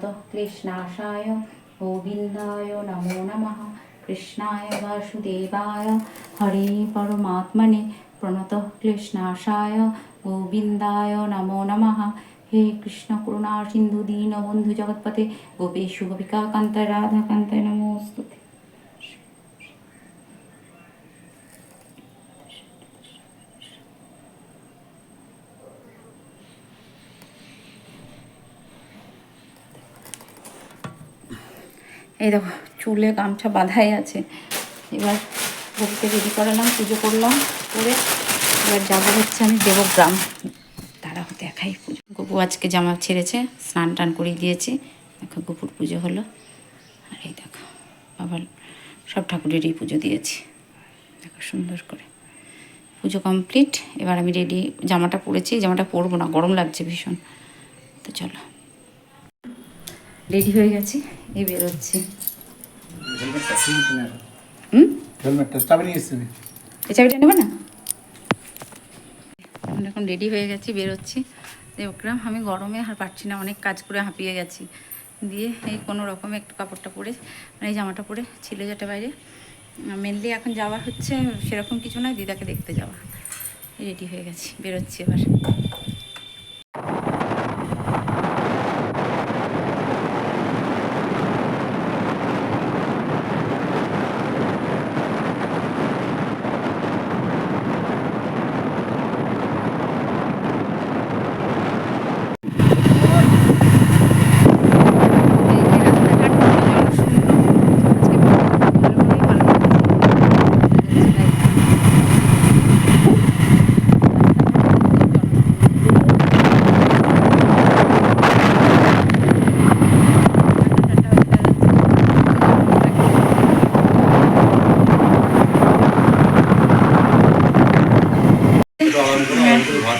প্রণত ক্লেশনাশায় গোবিন্দায় নমো নমঃ কৃষ্ণায় বাসুদেবায় হরে পরমাত্মনে প্রণত ক্লেশনাশায় গোবিন্দায় নমো নমঃ হে কৃষ্ণ করুণা সিন্ধু দীন বন্ধু জগৎপতে গোপেশু গোপিকা কান্ত রাধা কান্ত নমোস্তুতে এই দেখো, চুলে গামছা বাঁধাই আছে। এবার গরুকে রেডি করালাম, পুজো করলাম, করে এবার যাব হচ্ছে আমি দেবগ্রাম। তারাও দেখাই পুজো। গপু আজকে জামা ছেড়েছে, স্নান টান করিয়ে দিয়েছি। দেখো, গপুর পুজো হলো। আর এই দেখো, আবার সব ঠাকুরেরই পুজো দিয়েছি। দেখো, সুন্দর করে। পুজো কমপ্লিট এবার আমি রেডি জামাটা পরেছি। জামাটা পরবো না, গরম লাগছে ভীষণ। তো চলো। রেডি হয়ে গেছি এই বেরোচ্ছি। এই চাবিটা নেবে না? এখন রেডি হয়ে গেছি বেরোচ্ছি। দেবগ্রাম আমি গরমে আর পারছি না অনেক কাজ করে হাঁপিয়ে গেছি। দিয়ে এই কোনো রকমে একটু কাপড়টা পরে মানে এই জামাটা পরে ছিল যেটা বাইরে। মেনলি এখন যাওয়া হচ্ছে সেরকম কিছু নয় দিদাকে দেখতে যাওয়া। রেডি হয়ে গেছি বেরোচ্ছি এবার।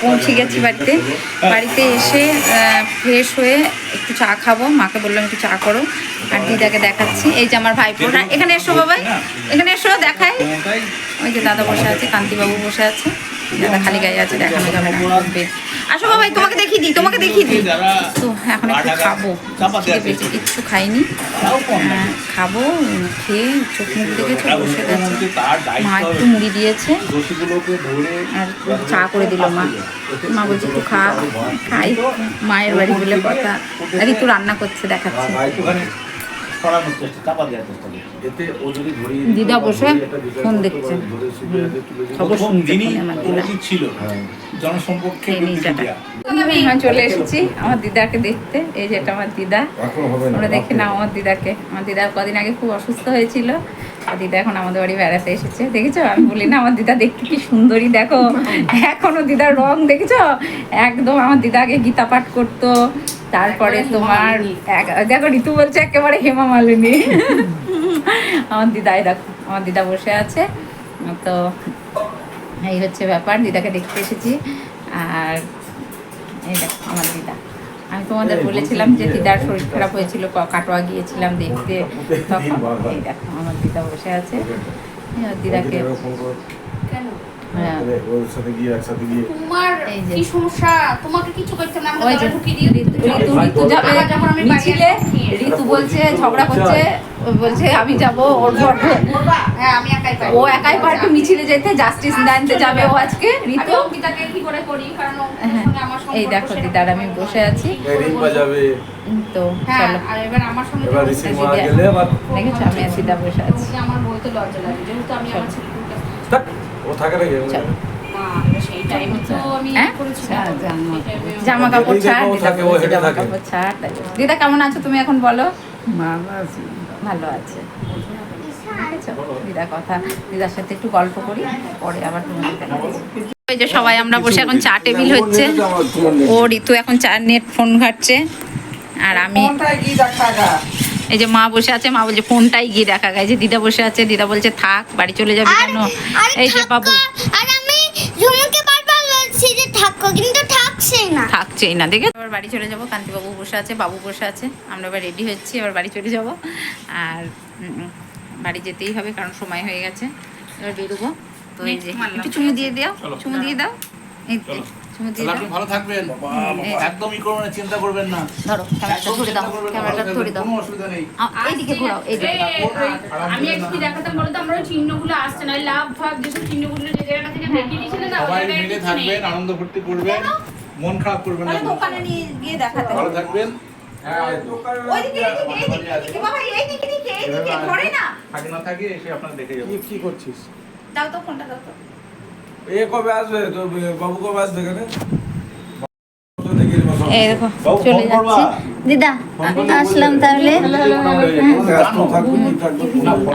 পৌঁছে গেছি বাড়িতে। বাড়িতে এসে ফ্রেশ হয়ে একটু চা খাব। মাকে বললাম, একটু চা করো। আর দিদাকে দেখাচ্ছি। এই যে আমার ভাইপোরা এখানে এসো বাবাই। এখানে এসো, দেখাই। ওই যে দাদা বসে আছে, কান্তিবাবু বসে আছে। দাদা খালি গায়ে আছে, দেখানো যাবে না। আসো বাবাই তোমাকে দেখিয়ে দিই তোমাকে দেখিয়ে দিই। তো এখন একটু খাব। কিচ্ছু খাইনি। আহ, খাব খেয়ে চোখ মুখ দেখে চোখ বসে গেছে। মা একটু মুড়ি দিয়েছে। আর চা করে দিল মা। মা বলছে একটু খা খাই। মায়ের বাড়ি বলে কথা। আর একটু রান্না করছে দেখাচ্ছে। দিদা বসে ফোন দেখছে। খবর শুনছে ফোনে আমার দিদা ছিল। জনসম্পর্কে এই নিয়ে টাটা। আমি চলে এসেছি। আমার দিদাকে দেখতে। এই যে এটা আমার দিদা। আমরা দেখি না আমার দিদাকে। আমার দিদা কদিন আগে খুব অসুস্থ হয়েছিল। আর দিদা এখন আমাদের বাড়ি বেড়াতে এসেছে দেখেছ? আমি বলি না আমার দিদা দেখতে কি সুন্দরী দেখো। এখনও দিদার রং দেখেছ? একদম আমার দিদা আগে গীতা পাঠ করতো তারপরে তোমার দেখো ঋতু বলছে একেবারে হেমা মালিনী। আমার দিদাই দেখো আমার দিদা বসে আছে। তো এই হচ্ছে ব্যাপার দিদাকে দেখতে এসেছি। আর এই দেখো আমার দিদা। আমি তোমাদের বলেছিলাম যে দিদার শরীর খারাপ হয়েছিল কাটোয়া গিয়েছিলাম দেখতে। তখন এই দেখো আমার দিদা বসে আছে। দিদাকে হ্যাঁ। ওর সাথে গিয়ে একসাথে গিয়ে তোমার এই যে। কি সমস্যা? তোমাকে কিছু করতে না? ওই আমরা যে গলা ঢুকিয়ে দিই। ঋতু বলছে ঝগড়া করছে। ও বলছে আমি যাব ওর পরে হ্যাঁ আমি একাই পারি ও একাই পারবে মিছিলে যেতে জাস্টিস আনতে যাবে ও আজকে ঋতু? অঙ্কিতাকে কি করে করি? কারণ ওর হ্যাঁ, সঙ্গে আমার এই দেখো দিদার আমি বসে আছি। রিং বাজাবে। তো হ্যাঁ চলো। এবার আমার সঙ্গে দেখেছ আমি বসে আছি। আমার বলতে লজ্জা লাগে যেহেতু আমি আমার ও থাকে না এবার সেই টাইমে তো আমি হ্যাঁ? করেছি জামা-। কাপড় ছাড় দিদা কেমন আছো তুমি এখন বলো? ভালো আছে দেখেছ? দিদার কথা দিদার সাথে একটু গল্প করি পরে আবার তোমাদের। ওই যে সবাই আমরা বসে এখন চা টেবিল হচ্ছে ও ঋতু এখন চা নেট ফোন ঘাটছে আর আমি এই যে মা বসে আছে মা বলছে ফোনটাই গিয়ে দেখা গেছে দিদা বসে আছে দিদা বলছে থাক বাড়ি চলে যাবে কেন এই যে বাবু আর আমি ঝুমুকে বারবার বলছি যে থাকো কিন্তু না। থাকছেই না দেখে এবার বাড়ি চলে যাব কান্তিবাবু বসে আছে বাবু বসে আছে। আমরা এবার রেডি হচ্ছি এবার বাড়ি চলে যাব। আর বাড়ি যেতেই হবে কারণ সময় হয়ে গেছে। এবার বেরোবো। তো এই যে একটু চুমু দিয়ে দাও চুমু দিয়ে দাও। এই চুমু দিয়ে দাও। ভালো থাকবেন। এই যে, একদমই চিন্তা করবেন না। ধরো ক্যামেরাটা ধরে দাও ক্যামেরাটা ধরে দাও কোনো অসুবিধা নেই। এইদিকে ঘোরাও এইদিকে আমি একটু দেখাতাম বলতো আমরা চিহ্নগুলো আসছে না লাভ ভাব যেসব চিহ্নগুলো যে জায়গাটা থেকে দেখিয়ে দিয়েছিলেন না সবাই মিলে থাকবেন আনন্দ ফুর্তি করবেন। মন খারাপ করবেন না। দোকানে নিয়ে গিয়ে দেখাতে ভালো থাকবেন। কি করছিস? দাও তো ফোনটা দাও তো। এ কবে আসবে? তো বাবু কবে আসবে এখানে? এই দেখো চলে যাচ্ছি। দিদা আসলাম তাহলে।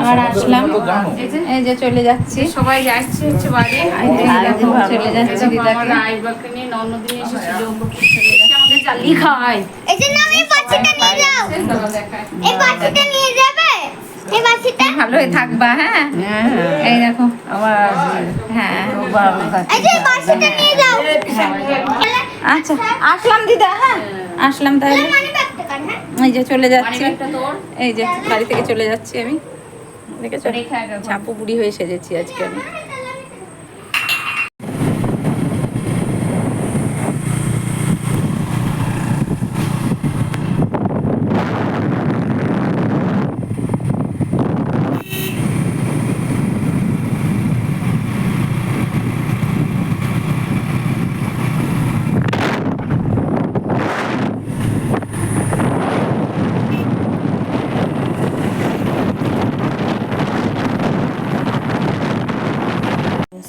আবার আসলাম। এই যে চলে যাচ্ছি। সবাই যাচ্ছে হচ্ছে বাড়ি। চলে যাচ্ছি দিদাকে। রাইবাকে নিয়ে নন্নদিন এসেছিল এসে আমাদের জালি খায় এই জন্য আমি বাচ্চাটা নিয়ে যাও। এই বাচ্চাটা নিয়ে যাবে? এই বাচ্চাটা ভালো থাকবা হ্যাঁ? এই দেখো। আবার হ্যাঁ। এই যে বাচ্চাটা নিয়ে যাও। আচ্ছা আসলাম দিদা হ্যাঁ। আসলাম তাহলে মানে ব্যাগটা কার হ্যাঁ এই যে চলে যাচ্ছি। এই যে বাড়ি থেকে চলে যাচ্ছি আমি। দেখেছ? চাপু বুড়ি হয়ে সেজেছি আজকে আমি।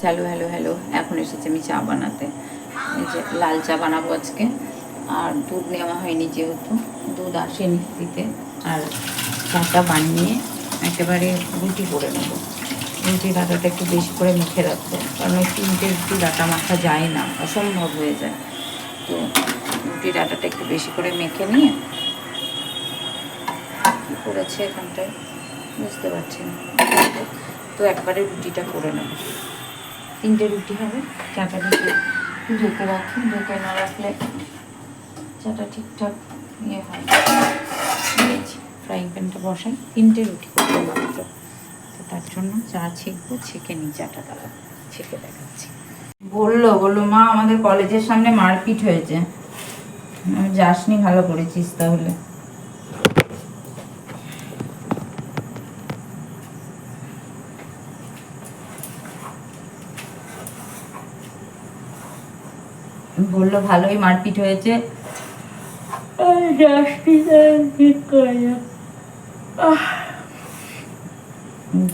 হ্যালো হ্যালো হ্যালো এখন এসেছি আমি চা বানাতে। এই যে লাল চা বানাবো আজকে। আর দুধ নেওয়া হয়নি যেহেতু। দুধ আসেনি দিতে। আর চাটা বানিয়ে একেবারে রুটি করে নেব। রুটির আটাটা একটু বেশি করে মেখে রাখব। কারণ ওই তিনটে রুটির আটা মাখা যায় না। অসম্ভব হয়ে যায়। তো রুটির আটাটা একটু বেশি করে মেখে নিয়ে কী করেছে এখানটায় বুঝতে পারছি না। তো একবারে রুটিটা করে নেব। তিনটে রুটি হবে, চাটা ঢুকে ঢেকে রাখি, ঢেকে না রাখলে চাটা ঠিকঠাক ইয়ে হয় ফ্রাইং প্যানটা বসাই, তিনটে রুটি তো তার জন্য চা ছেঁকবো ছেঁকে নিই চাটা দাদা ছেঁকে দেখাচ্ছি। বলল বলল, মা, আমাদের কলেজের সামনে মারপিট হয়েছে। যাসনি, ভালো করেছিস তাহলে। বলল ভালোই মারপিট হয়েছে।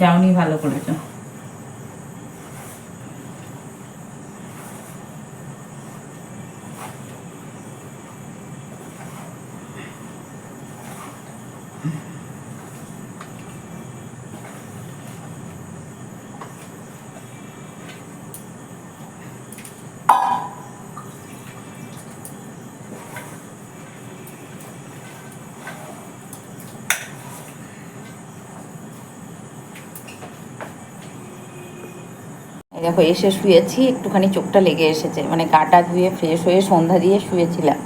যাওনি ভালো করেছ। দেখো, এসে শুয়েছি, একটুখানি চোখটা লেগে এসেছে। মানে গাটা ধুয়ে ফ্রেশ হয়ে সন্ধ্যা দিয়ে শুয়েছিলাম।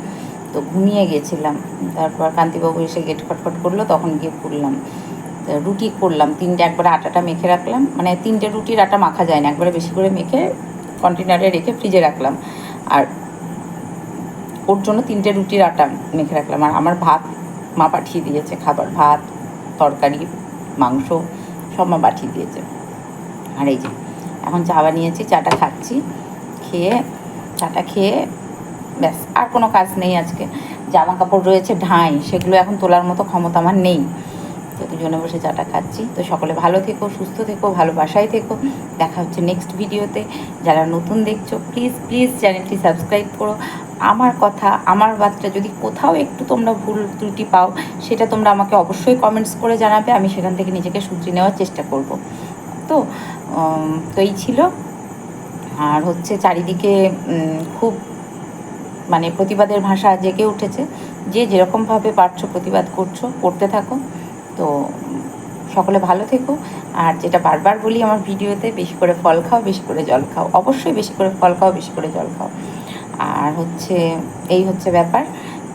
তো ঘুমিয়ে গেছিলাম। তারপর কান্তিবাবু এসে গেট খটখট করল, তখন গিয়ে তো রুটি করলাম। তিনটে একবারে আটাটা মেখে রাখলাম। মানে তিনটে রুটির আটা মাখা যায় না। একবারে বেশি করে মেখে কন্টেনারে রেখে ফ্রিজে রাখলাম। আর ওর জন্য তিনটে রুটির আটা মেখে রাখলাম। আর আমার ভাত মা পাঠিয়ে দিয়েছে। খাবার, ভাত, তরকারি, মাংস সব মা পাঠিয়ে দিয়েছে। আর এই যে এখন চা বানিয়েছি চাটা খাচ্ছি, খেয়ে, চাটা খেয়ে, ব্যাস, আর কোনো কাজ নেই আজকে। জামা কাপড় রয়েছে, ঢাই, সেগুলো এখন তোলার মতো ক্ষমতা আমার নেই। তো দুজনে বসে চাটা খাচ্ছি। তো সকলে ভালো থেকো, সুস্থ থেকো, ভালোবাসায় থেকো। দেখা হচ্ছে নেক্সট ভিডিওতে যারা নতুন দেখছ প্লিজ প্লিজ চ্যানেলটি সাবস্ক্রাইব করো। আমার কথা, আমার বাচ্চা যদি কোথাও একটু তোমরা ভুল ত্রুটি পাও, সেটা তোমরা আমাকে অবশ্যই কমেন্টস করে জানাবে। আমি সেখান থেকে নিজেকে শুধরে নেওয়ার চেষ্টা করব। তো তো ছিল। আর হচ্ছে চারিদিকে খুব মানে প্রতিবাদের ভাষা জেগে উঠেছে। যে যেরকমভাবে পারছ প্রতিবাদ করছ, করতে থাকো। তো সকলে ভালো থেকো। আর যেটা বারবার বলি আমার ভিডিওতে, বেশি করে ফল খাও, বেশি করে জল খাও। অবশ্যই বেশি করে ফল খাও, বেশি করে জল খাও। আর হচ্ছে, এই হচ্ছে ব্যাপার।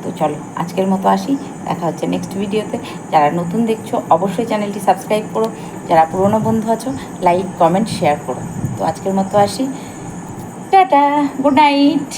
তো চলো আজকের মতো আসি, দেখা হচ্ছে নেক্সট ভিডিওতে যারা নতুন দেখছ, অবশ্যই চ্যানেলটি সাবস্ক্রাইব করো। যারা পুরনো বন্ধু আছো লাইক কমেন্ট শেয়ার করো। তো আজকের মতো আসি। Tata good night